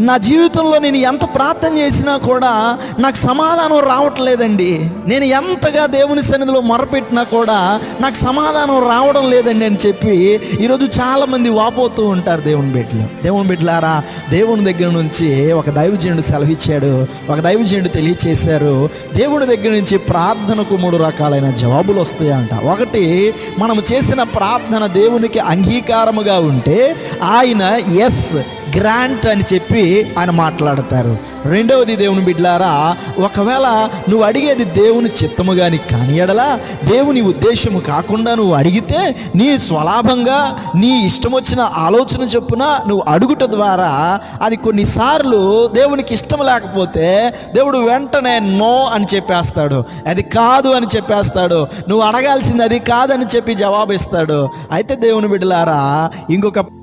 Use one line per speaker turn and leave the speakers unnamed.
నా జీవితంలో నేను ఎంత ప్రార్థన చేసినా కూడా నాకు సమాధానం రావట్లేదండి. నేను ఎంతగా దేవుని సన్నిధిలో మొరపెట్టినా కూడా నాకు సమాధానం రావడం లేదండి అని చెప్పి ఈరోజు చాలామంది వాపోతూ ఉంటారు దేవుని బిడ్డలు. దేవుని బిడ్డలారా దేవుని దగ్గర నుంచి ఒక దైవజనుడు సెలవిచ్చాడు ఒక దైవజనుడు తెలియచేశారు. దేవుని దగ్గర నుంచి ప్రార్థనకు మూడు రకాలైన జవాబులు వస్తాయంట ఒకటి మనం చేసిన ప్రార్థన దేవునికి అంగీకారముగా ఉంటే ఆయన ఎస్ గ్రాంట్ అని చెప్పి ఆయన మాట్లాడతారు. రెండవది దేవుని బిడ్లారా ఒకవేళ నువ్వు అడిగేది దేవుని చిత్తము కానీ కాని ఎడలా దేవుని ఉద్దేశము కాకుండా నువ్వు అడిగితే నీ స్వలాభంగా నీ ఇష్టం వచ్చిన ఆలోచన చొప్పున నువ్వు అడుగుట ద్వారా అది కొన్నిసార్లు దేవునికి ఇష్టం లేకపోతే దేవుడు వెంటనే నో అని చెప్పేస్తాడు. అది కాదు అని చెప్పేస్తాడు. నువ్వు అడగాల్సింది అది కాదని చెప్పి జవాబు ఇస్తాడు అయితే దేవుని బిడ్డలారా ఇంకొక